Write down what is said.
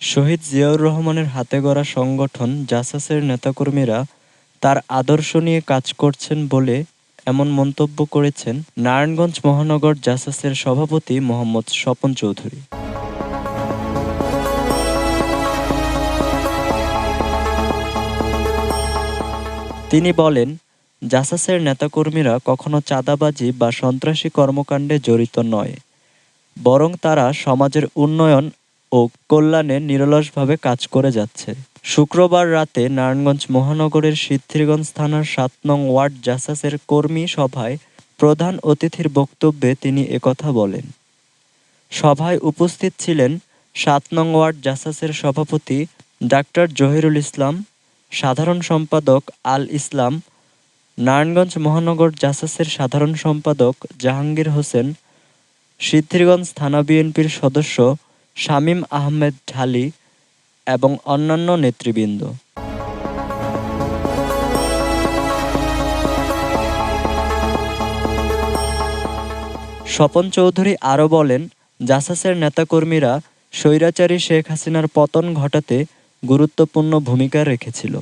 শহীদ জিয়াউর রহমানের হাতে গড়া সংগঠন জাসাসের নেতাকর্মীরা তার আদর্শ নিয়ে কাজ করছেন বলে এমন মন্তব্য করেছেন নারায়ণগঞ্জ মহানগর জাসাসের সভাপতি মোহাম্মদ স্বপন চৌধুরী। তিনি বলেন, জাসাসের নেতাকর্মীরা কখনো চাঁদাবাজি বা সন্ত্রাসী কর্মকাণ্ডে জড়িত নয়, বরং তারা সমাজের উন্নয়ন ও কল্যাণে নিরলসভাবে কাজ করে যাচ্ছে। শুক্রবার রাতে নারায়ণগঞ্জ মহানগরের সিদ্ধিরগঞ্জ থানার সাত নং ওয়ার্ড জাসাসের কর্মী সভায় প্রধান অতিথির বক্তব্যে তিনি একথা বলেন। সভায় উপস্থিত ছিলেন সাত নং ওয়ার্ড জাসাসের সভাপতি ডাক্তার জহিরুল ইসলাম, সাধারণ সম্পাদক আল ইসলাম, নারায়ণগঞ্জ মহানগর জাসাসের সাধারণ সম্পাদক জাহাঙ্গীর হোসেন, সিদ্ধিরগঞ্জ থানা বিএনপির সদস্য শামীম আহমেদ ঢালি এবং অন্যান্য নেতৃবৃন্দ। স্বপন চৌধুরী আরও বলেন, জাসাসের নেতাকর্মীরা স্বৈরাচারী শেখ হাসিনার পতন ঘটাতে গুরুত্বপূর্ণ ভূমিকা রেখেছিল।